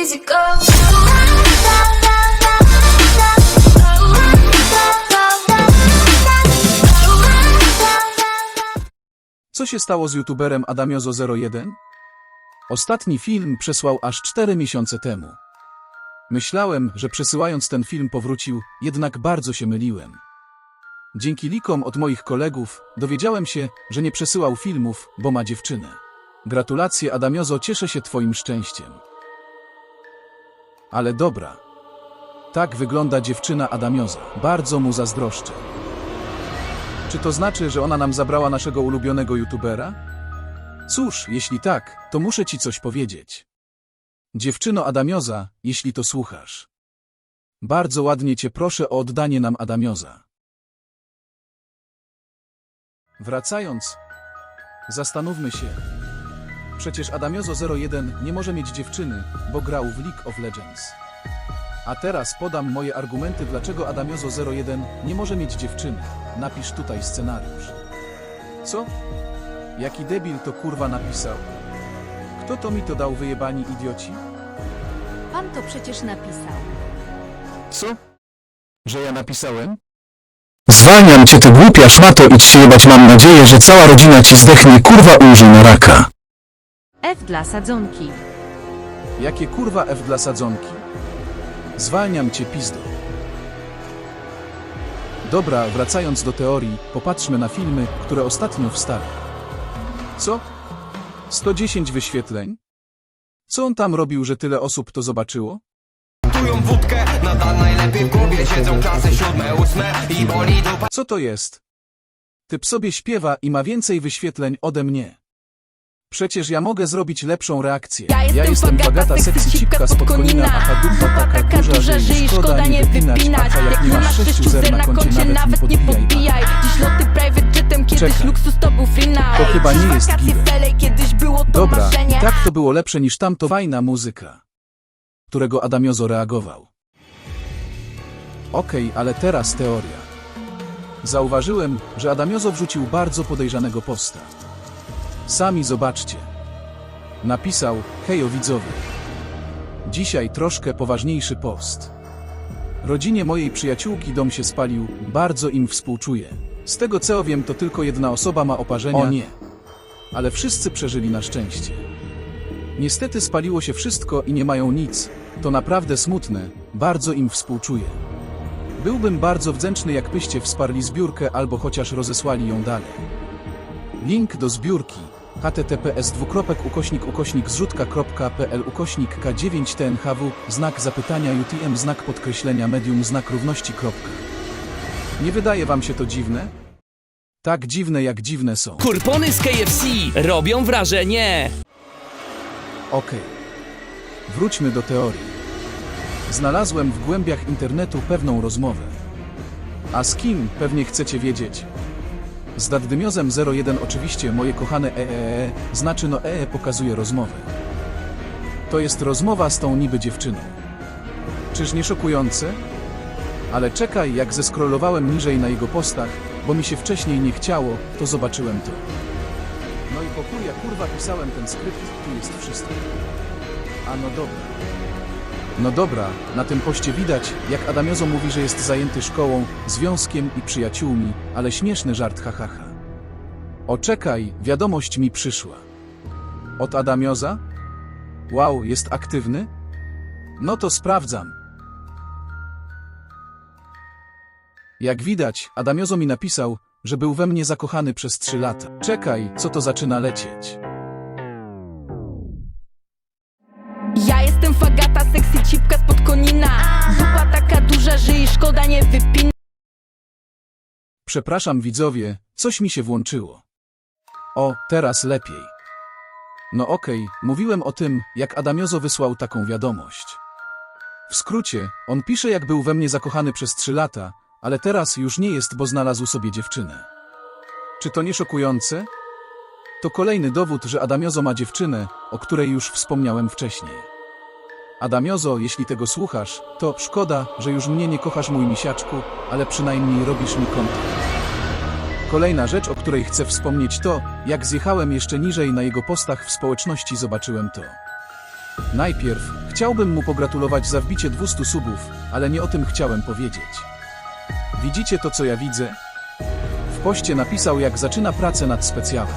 easy go. Co się stało z youtuberem Adamiozo01? Ostatni film przesłał aż 4 miesiące temu. Myślałem, że przesyłając ten film powrócił, jednak bardzo się myliłem. Dzięki likom od moich kolegów dowiedziałem się, że nie przesyłał filmów, bo ma dziewczynę. Gratulacje Adamiozo, cieszę się twoim szczęściem. Ale dobra. Tak wygląda dziewczyna Adamioza. Bardzo mu zazdroszczę. Czy to znaczy, że ona nam zabrała naszego ulubionego youtubera? Cóż, jeśli tak, to muszę ci coś powiedzieć. Dziewczyno Adamioza, jeśli to słuchasz. Bardzo ładnie cię proszę o oddanie nam Adamioza. Wracając, zastanówmy się. Przecież Adamiozo 01 nie może mieć dziewczyny, bo grał w League of Legends. A teraz podam moje argumenty, dlaczego Adamiozo 01 nie może mieć dziewczyny. Napisz tutaj scenariusz. Co? Jaki debil to kurwa napisał? Kto to mi to dał wyjebani idioci? Pan to przecież napisał. Co? Że ja napisałem? Zwalniam cię ty głupia szmato idź się jebać mam nadzieję, że cała rodzina ci zdechnie kurwa umrze na raka. F dla sadzonki. Jakie kurwa F dla sadzonki? Zwalniam cię pizdo. Dobra, wracając do teorii, popatrzmy na filmy, które ostatnio wstawił. Co? 110 wyświetleń? Co on tam robił, że tyle osób to zobaczyło? Tują wódkę, nadal najlepiej w głowie Siedzą klasy siódme, ósme i boli dupa Co to jest? Typ sobie śpiewa i ma więcej wyświetleń ode mnie. Przecież ja mogę zrobić lepszą reakcję. Ja jestem Fagata, sexy cipka spod konina aha dupa taka duża, że jej szkoda nie wypinać, aha jak nie masz sześciu zer na koncie nawet nie podbijaj. Dziś loty private jetem, kiedyś Czekaj. luksus to był free night. To chyba nie jest giwe. w LA, kiedyś było to Dobra, marzenie. tak to było lepsze niż tamto fajna muzyka, którego Adamiozo reagował. Okej, ale teraz teoria. Zauważyłem, że Adamiozo wrzucił bardzo podejrzanego posta. Sami zobaczcie. Napisał, hejo widzowie. Dzisiaj troszkę poważniejszy post. Rodzinie mojej przyjaciółki dom się spalił, bardzo im współczuję. Z tego co wiem, to tylko jedna osoba ma oparzenia. O nie. Ale wszyscy przeżyli na szczęście. Niestety spaliło się wszystko i nie mają nic. To naprawdę smutne, bardzo im współczuję. Byłbym bardzo wdzięczny, jakbyście wsparli zbiórkę albo chociaż rozesłali ją dalej. Link do zbiórki https dwukropek ukośnik ukośnik zrzutka.pl ukośnik k9tnhw znak zapytania UTM znak podkreślenia medium znak równości kropka. Nie wydaje wam się to dziwne? Tak dziwne jak dziwne są. Kurpony z KFC robią wrażenie. Okej. Wróćmy do teorii. Znalazłem w głębiach internetu pewną rozmowę. A z kim pewnie chcecie wiedzieć? Z Daddymiozem 01 oczywiście moje kochane EEE, znaczy no EE pokazuje rozmowę. To jest rozmowa z tą niby dziewczyną. Czyż nie szokujące? Ale czekaj, jak zeskrolowałem niżej na jego postach, bo mi się wcześniej nie chciało, to zobaczyłem to. No i po kurwa pisałem ten skrypt, tu jest wszystko. A no dobra. No dobra, na tym poście widać, jak Adamiozo mówi, że jest zajęty szkołą, związkiem i przyjaciółmi, ale śmieszny żart hahaha. O czekaj, wiadomość mi przyszła. Od Adamioza? Wow, jest aktywny? No to sprawdzam. Jak widać, Adamiozo mi napisał, że był we mnie zakochany przez trzy lata. Czekaj, co to zaczyna lecieć. Ja jestem Fagata, sexy cipka spod konina. Dupa taka duża, że jej szkoda nie wypina. Przepraszam widzowie, coś mi się włączyło. O, teraz lepiej. No okej, mówiłem o tym, jak Adamiozo wysłał taką wiadomość. W skrócie, on pisze jak był we mnie zakochany przez trzy lata, ale teraz już nie jest, bo znalazł sobie dziewczynę. Czy to nie szokujące? To kolejny dowód, że Adamiozo ma dziewczynę, o której już wspomniałem wcześniej. Adamiozo, jeśli tego słuchasz, to szkoda, że już mnie nie kochasz mój misiaczku, ale przynajmniej robisz mi kontent. Kolejna rzecz, o której chcę wspomnieć to, jak zjechałem jeszcze niżej na jego postach w społeczności zobaczyłem to. Najpierw Chciałbym mu pogratulować za wbicie 200 subów, ale nie o tym chciałem powiedzieć. Widzicie to, co ja widzę? W poście napisał, jak zaczyna pracę nad specjałem.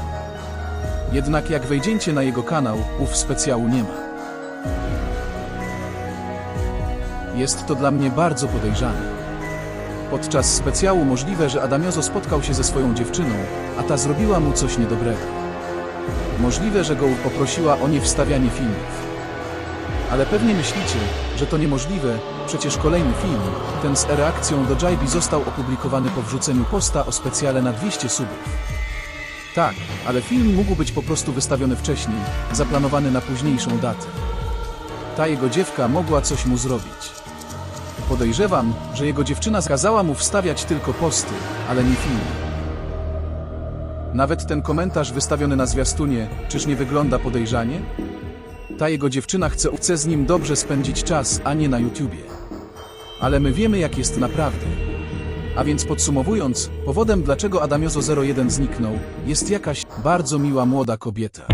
Jednak jak wejdziecie na jego kanał, ów specjału nie ma. Jest to dla mnie bardzo podejrzane. Podczas specjału możliwe, że Adamiozo spotkał się ze swoją dziewczyną, a ta zrobiła mu coś niedobrego. Możliwe, że go poprosiła o niewstawianie filmów. Ale pewnie myślicie, że to niemożliwe, przecież kolejny film, ten z reakcją do Jaibi został opublikowany po wrzuceniu posta o specjale na 200 subów. Tak, ale film mógł być po prostu wystawiony wcześniej, zaplanowany na późniejszą datę. Ta jego dziewka mogła coś mu zrobić. Podejrzewam, że jego dziewczyna kazała mu wstawiać tylko posty, ale nie filmy. Nawet ten komentarz wystawiony na zwiastunie, czyż nie wygląda podejrzanie? Ta jego dziewczyna chce, chce z nim dobrze spędzić czas, a nie na YouTubie. Ale my wiemy, jak jest naprawdę. A więc podsumowując, powodem dlaczego Adamiozo 01 zniknął, jest jakaś bardzo miła młoda kobieta.